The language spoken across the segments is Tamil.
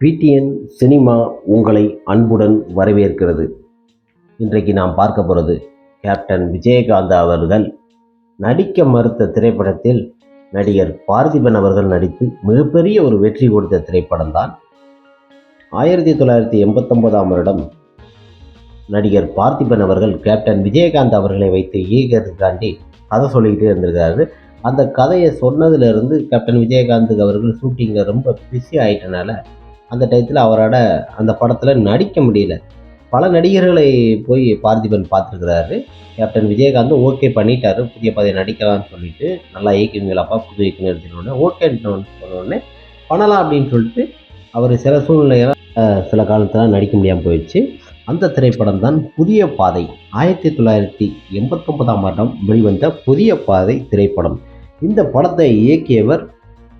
பிடிஎன் சினிமா உங்களை அன்புடன் வரவேற்கிறது. இன்றைக்கு நாம் பார்க்க போகிறது கேப்டன் விஜயகாந்த் அவர்கள் நடிக்க மறுத்த திரைப்படத்தில் நடிகர் பார்த்திபன் அவர்கள் நடித்து மிகப்பெரிய ஒரு வெற்றி கொடுத்த திரைப்படம் தான். ஆயிரத்தி தொள்ளாயிரத்தி எண்பத்தொன்பதாம் வருடம் நடிகர் பார்த்திபன் அவர்கள் கேப்டன் விஜயகாந்த் அவர்களை வைத்து இயக்கிறதுக்காண்டி கதை சொல்லிக்கிட்டே இருந்திருக்காரு அந்த கதையை சொன்னதுலேருந்து கேப்டன் விஜயகாந்த் அவர்கள் ஷூட்டிங்கில் ரொம்ப பிஸி ஆகிட்டனால அந்த டயத்தில் அவரோட அந்த படத்தில் நடிக்க முடியல. பல நடிகர்களை போய் பார்த்திபன் பார்த்துருக்கிறாரு. கேப்டன் விஜயகாந்த் ஓகே பண்ணிட்டாரு. புதிய பாதையை நடிக்கலாம்னு சொல்லிட்டு நல்லா இயக்குவீங்களாப்பா புது இயக்குனர் எடுத்துனோடனே ஓகேன்னு சொன்னோடனே பண்ணலாம் அப்படின்னு சொல்லிட்டு அவர் சில சூழ்நிலைகளாக சில காலத்தில் நடிக்க முடியாமல் போயிடுச்சு. அந்த திரைப்படம் தான் புதிய பாதை. ஆயிரத்தி தொள்ளாயிரத்தி எண்பத்தொன்பதாம் வருடம் வெளிவந்த புதிய பாதை திரைப்படம். இந்த படத்தை இயக்கியவர்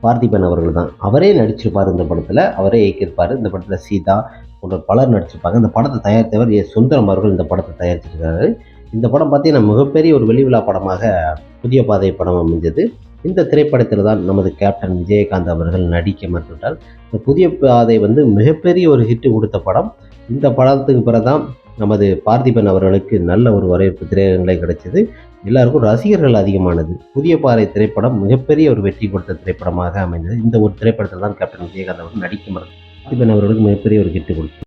பார்த்திபன் அவர்கள் தான் அவரே நடிச்சிருப்பார் இந்த படத்தில். அவரே இயக்கியிருப்பார். இந்த படத்தில் சீதா போன்ற பலர் நடிச்சிருப்பாங்க. இந்த படத்தை தயாரித்தவர் ஏ. சுந்தரம் அவர்கள் இந்த படத்தை தயாரிச்சிருக்காரு. இந்த படம் பார்த்தீங்கன்னா மிகப்பெரிய ஒரு வெளிவிழா படமாக புதிய பாதை படம் அமைஞ்சது இந்த திரைப்படத்தில் தான் நமது கேப்டன் விஜயகாந்த் அவர்கள் நடிக்க மறுத்துவிட்டார். இந்த புதிய பாதை வந்து மிகப்பெரிய ஒரு ஹிட் கொடுத்த படம். இந்த படத்துக்கு பிறகுதான் நமது பார்த்திபன் அவர்களுக்கு நல்ல ஒரு வரவேற்பு திரையரங்களை கிடைச்சது. எல்லாருக்கும் ரசிகர்கள் அதிகமானது. புதிய பாறை திரைப்படம் மிகப்பெரிய ஒரு வெற்றி கொடுத்த திரைப்படமாக அமைந்தது. இந்த ஒரு திரைப்படத்தில் தான் கேப்டன் விஜயகாந்த் அவர்கள் நடிக்க மறுத்தார் பார்த்திபன் அவர்களுக்கு மிகப்பெரிய ஒரு கெட்டு கொடுத்தது.